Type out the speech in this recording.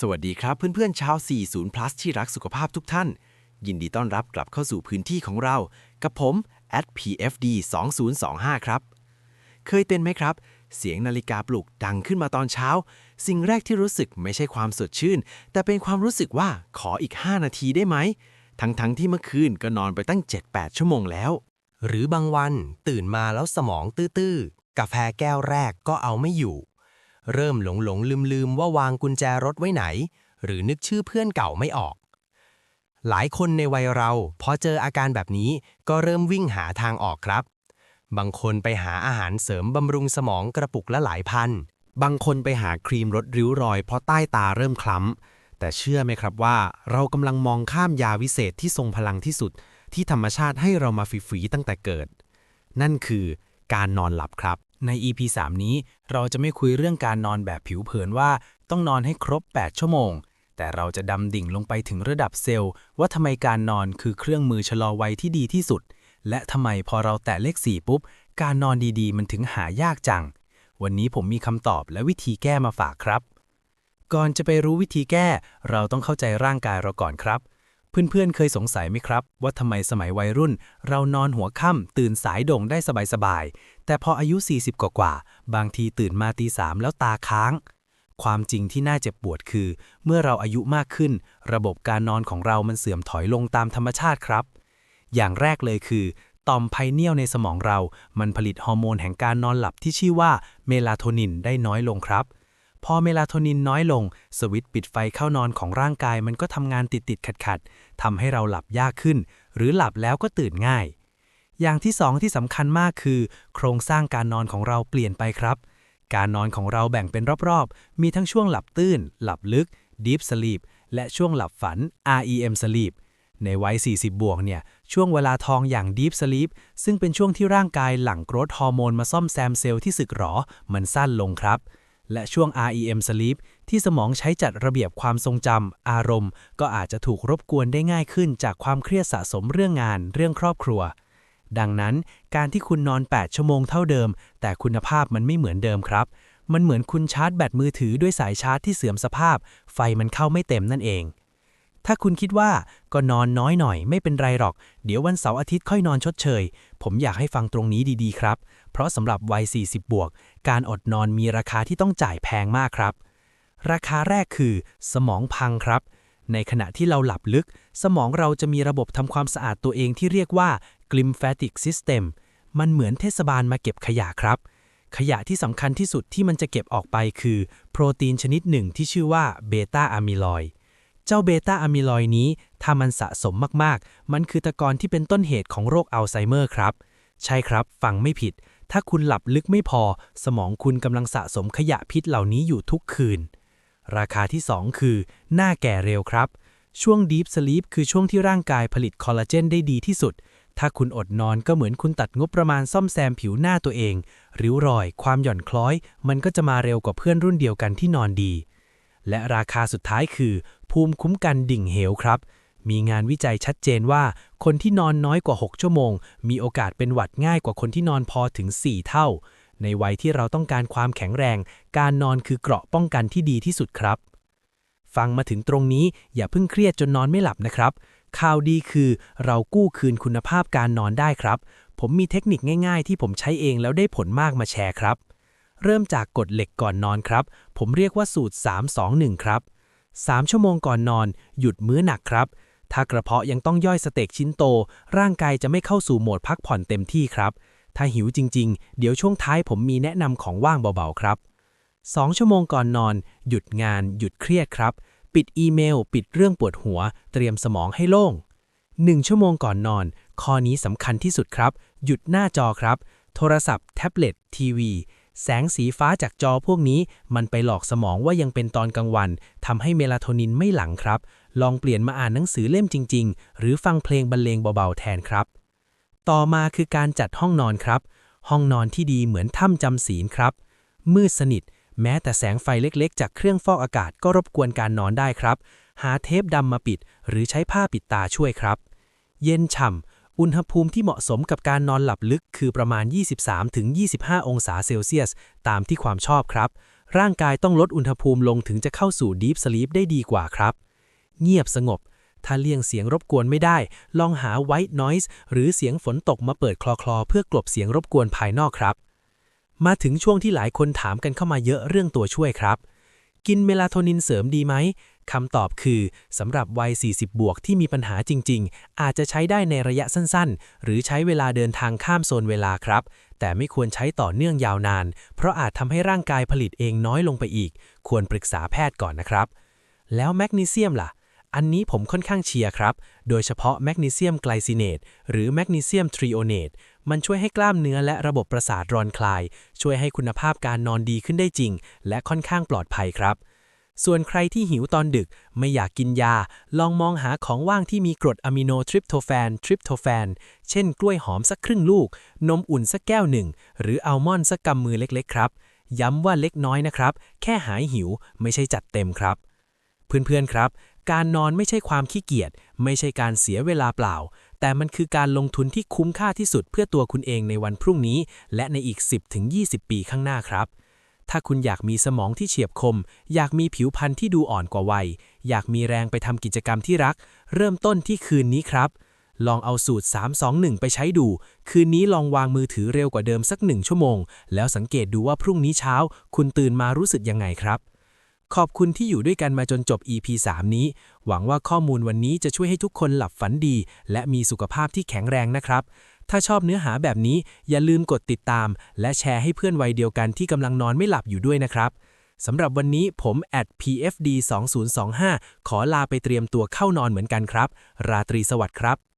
สวัสดีครับเพื่อนๆชาว 40 plus ที่รักสุขภาพทุกท่าน ยินดีต้อนรับกลับเข้าสู่พื้นที่ของเรา กับผม atpfd2025 ครับ เคยเป็นไหมครับ เสียงนาฬิกาปลุกดังขึ้นมาตอนเช้า สิ่งแรกที่รู้สึกไม่ใช่ความสดชื่น แต่เป็นความรู้สึกว่าขออีก 5 นาทีได้ไหม ทั้งๆที่เมื่อคืนก็นอนไปตั้ง 7-8 ชั่วโมงแล้ว หรือบางวันตื่นมาแล้วสมองตื้อๆกาแฟแก้วแรกก็เอาไม่อยู่ เริ่มหลงหลงลืมลืมว่าวางกุญแจรถไว้ไหน หรือนึกชื่อเพื่อนเก่าไม่ออก หลายคนในวัยเราพอเจออาการแบบนี้ก็เริ่มวิ่งหาทางออกครับ บางคนไปหาอาหารเสริมบำรุงสมองกระปุกละหลายพัน บางคนไปหาครีมลดริ้วรอยเพราะใต้ตาเริ่มคล้ำ แต่เชื่อไหมครับว่า เรากำลังมองข้ามยาวิเศษที่ทรงพลังที่สุด ที่ธรรมชาติให้เรามาฟรีๆตั้งแต่เกิด นั่นคือการนอนหลับครับ ใน EP 3 นี้เราจะไม่คุยเรื่องการนอนแบบผิวเผินว่าต้องนอนให้ครบ 8 ชั่วโมง แต่เราจะดำดิ่งลงไปถึงระดับเซลล์ ว่าทำไมการนอนคือเครื่องมือชะลอวัยที่ดีที่สุด และทำไมพอเราแตะเลข 4 ปุ๊บ การนอนดีๆ มันถึงหายากจัง วันนี้ผมมีคำตอบและวิธีแก้มาฝากครับ ก่อนจะไปรู้วิธีแก้ เราต้องเข้าใจร่างกายเราก่อนครับ เพื่อนๆ เคยสงสัยไหมครับ ว่าทำไมสมัยวัยรุ่น เรานอนหัวค่ำตื่นสายโด่งได้สบายๆ แต่พออายุ 40 กว่าๆ บางทีตื่นมาตีสามแล้วตาค้าง ความจริงที่น่าเจ็บปวดคือ เมื่อเราอายุมากขึ้น ระบบการนอนของเรามันเสื่อมถอยลงตามธรรมชาติครับ อย่างแรกเลยคือต่อมไพเนียลในสมองเรา มันผลิตฮอร์โมนแห่งการนอนหลับที่ชื่อว่าเมลาโทนินได้น้อยลงครับ พอเมลาโทนินน้อยลง สวิตช์ปิดไฟเข้านอนของร่างกายมันก็ทำงานติดติดขัดขัดๆทำให้เราหลับยากขึ้น หรือหลับแล้วก็ตื่นง่าย อย่างที่สองที่สำคัญมากคือ โครงสร้างการนอนของเราเปลี่ยนไปครับ การนอนของเราแบ่งเป็นรอบๆ มีทั้งช่วงหลับตื้น หลับลึก Deep Sleep และช่วงหลับฝัน REM Sleep ในวัย 40 บวกเนี่ย ช่วงเวลาทองอย่าง Deep Sleep ซึ่งเป็นช่วงที่ร่างกายหลั่งโกรทฮอร์โมนมาซ่อมแซมเซลล์ที่สึกหรอ มันสั้นลงครับ และช่วง REM Sleep ที่สมองใช้จัดระเบียบความทรงจำ อารมณ์ ก็อาจจะถูกรบกวนได้ง่ายขึ้นจากความเครียดสะสมเรื่องงาน เรื่องครอบครัว ดังนั้น การที่คุณนอน 8 ชั่วโมงเท่าเดิม แต่คุณภาพมันไม่เหมือนเดิมครับ มันเหมือนคุณชาร์จแบตมือถือด้วยสายชาร์จที่เสื่อมสภาพ ไฟมันเข้าไม่เต็มนั่นเอง ถ้าคุณคิดว่าก็นอนน้อยหน่อยไม่เป็นไรหรอก เดี๋ยววันเสาร์อาทิตย์ค่อยนอนชดเชย ผมอยากให้ฟังตรงนี้ดีๆ ครับ เพราะสำหรับวัย 40 บวก การอดนอนมีราคาที่ต้องจ่ายแพงมากครับ ราคาแรกคือ สมองพังครับ ในขณะที่เราหลับลึก สมองเราจะมีระบบทำความสะอาดตัวเองที่เรียกว่า glymphatic system มันเหมือนเทศบาลมาเก็บขยะครับขยะที่สำคัญที่สุดที่มันจะเก็บออกไปคือ โปรตีนชนิดหนึ่งที่ชื่อว่าเบต้าอะมิลอยด์ เจ้าเบต้าอะมิลอยด์นี้ ถ้ามันสะสมมากๆ มันคือตะกอนที่เป็นต้นเหตุของโรคอัลไซเมอร์ครับ ใช่ครับ ฟังไม่ผิด ถ้าคุณหลับลึกไม่พอ สมองคุณกำลังสะสมขยะพิษเหล่านี้อยู่ทุกคืน ราคาที่ 2 คือ หน้าแก่เร็วครับ ช่วง Deep Sleep คือช่วงที่ร่างกายผลิตคอลลาเจนได้ดีที่สุด ถ้าคุณอดนอนก็เหมือนคุณตัดงบประมาณซ่อมแซมผิวหน้าตัวเอง ริ้วรอย ความหย่อนคล้อย มันก็จะมาเร็วกว่าเพื่อนรุ่นเดียวกันที่นอนดี และราคาสุดท้ายคือ ภูมิคุ้มกันดิ่งเหวครับ มีงานวิจัยชัดเจนว่า คนที่นอนน้อยกว่า 6 ชั่วโมง มีโอกาสเป็นหวัดง่ายกว่าคนที่นอนพอถึง 4 เท่า ในวัยที่เราต้องการความแข็งแรง การนอนคือเกราะป้องกันที่ดีที่สุดครับ ฟังมาถึงตรงนี้อย่าเพิ่งเครียดจนนอนไม่หลับนะครับข่าวดีคือเรากู้คืนคุณภาพการนอนได้ครับ ผมมีเทคนิคง่าย ๆ ที่ผมใช้เองแล้วได้ผลมากมาแชร์ครับ เริ่มจากกฎเหล็กก่อนนอนครับ ผมเรียกว่าสูตร 3-2-1 ครับ 3 ชั่วโมงก่อนนอน หยุดมื้อหนักครับ ถ้ากระเพาะยังต้องย่อยสเต็กชิ้นโต ร่างกายจะไม่เข้าสู่โหมดพักผ่อนเต็มที่ครับ ถ้าหิวจริง ๆ เดี๋ยวช่วงท้ายผมมีแนะนำของว่างเบาๆครับ 2 ชั่วโมงก่อนนอน หยุดงาน หยุดเครียดครับ ปิดอีเมล ปิดเรื่องปวดหัว เตรียมสมองให้โล่ง 1 ชั่วโมงก่อนนอน ข้อนี้สำคัญที่สุดครับ หยุดหน้าจอครับ โทรศัพท์ แท็บเล็ต ทีวี แสงสีฟ้าจากจอพวกนี้มันไปหลอกสมองว่ายังเป็นตอนกลางวันทำให้เมลาโทนินไม่หลั่งครับ ลองเปลี่ยนมาอ่านหนังสือเล่มจริง ๆ หรือฟังเพลงบรรเลงเบาๆแทนครับ ต่อมาคือการจัดห้องนอนครับ ห้องนอนที่ดีเหมือนถ้ำจำศีลครับ มืดสนิท แม้แต่แสงไฟเล็กๆ จากเครื่องฟอกอากาศก็รบกวนการนอนได้ครับ หาเทปดำมาปิด หรือใช้ผ้าปิดตาช่วยครับ เย็นฉ่ำ อุณหภูมิที่เหมาะสมกับการนอนหลับลึกคือประมาณ 23-25 องศาเซลเซียส ตามที่ความชอบครับ ร่างกายต้องลดอุณหภูมิลงถึงจะเข้าสู่ Deep Sleep ได้ดีกว่าครับ เงียบสงบ ถ้าเลี่ยงเสียงรบกวนไม่ได้ ลองหา White Noise หรือเสียงฝนตกมาเปิดคลอๆเพื่อกลบเสียงรบกวนภายนอกครับ มาถึงช่วงที่หลายคนถามกันเข้ามาเยอะเรื่องตัวช่วยครับ กินเมลาโทนินเสริมดีไหม คำตอบคือสำหรับวัย 40 บวกที่มีปัญหาจริง ๆ อาจจะใช้ได้ในระยะสั้นๆ หรือใช้เวลาเดินทางข้ามโซนเวลาครับ แต่ไม่ควรใช้ต่อเนื่องยาวนาน เพราะอาจทำให้ร่างกายผลิตเองน้อยลงไปอีก ควรปรึกษาแพทย์ก่อนนะครับ แล้วแมกนีเซียมล่ะ อันนี้ผมค่อนข้างเชียร์ครับ โดยเฉพาะแมกนีเซียมไกลซิเนตหรือแมกนีเซียมทริโอเนตมันช่วยให้กล้ามเนื้อและระบบประสาทรอนคลาย ช่วยให้คุณภาพการนอนดีขึ้นได้จริง และค่อนข้างปลอดภัยครับ ส่วนใครที่หิวตอนดึกไม่อยากกินยา ลองมองหาของว่างที่มีกรดอะมิโนทริปโตแฟนทริปโตแฟน เช่นกล้วยหอมสักครึ่งลูก นมอุ่นสักแก้วหนึ่ง หรืออัลมอนด์สักกำมือเล็กๆครับ ย้ำว่าเล็กน้อยนะครับ แค่หายหิวไม่ใช่จัดเต็มครับ เพื่อนๆครับ การนอนไม่ใช่ความขี้เกียจ ไม่ใช่การเสียเวลาเปล่า แต่มันคือการลงทุนที่คุ้มค่าที่สุดเพื่อตัวคุณเองในวันพรุ่งนี้ และในอีก 10-20 ปีข้างหน้าครับ ถ้าคุณอยากมีสมองที่เฉียบคม อยากมีผิวพรรณที่ดูอ่อนกว่าวัย อยากมีแรงไปทำกิจกรรมที่รัก เริ่มต้นที่คืนนี้ครับ ลองเอาสูตร 321 ไปใช้ดู คืนนี้ลองวางมือถือเร็วกว่าเดิมสักหนึ่งชั่วโมง แล้วสังเกตดูว่าพรุ่งนี้เช้า คุณตื่นมารู้สึกยังไงครับขอบคุณที่อยู่ด้วยกันมาจนจบ EP 3 นี้ หวังว่าข้อมูลวันนี้จะช่วยให้ทุกคนหลับฝันดี และมีสุขภาพที่แข็งแรงนะครับ ถ้าชอบเนื้อหาแบบนี้อย่าลืมกดติดตาม และแชร์ให้เพื่อนวัยเดียวกันที่กำลังนอนไม่หลับอยู่ด้วยนะครับสำหรับวันนี้ผม @pfd 2025 ขอลาไปเตรียมตัวเข้านอนเหมือนกันครับ ราตรีสวัสดิ์ครับ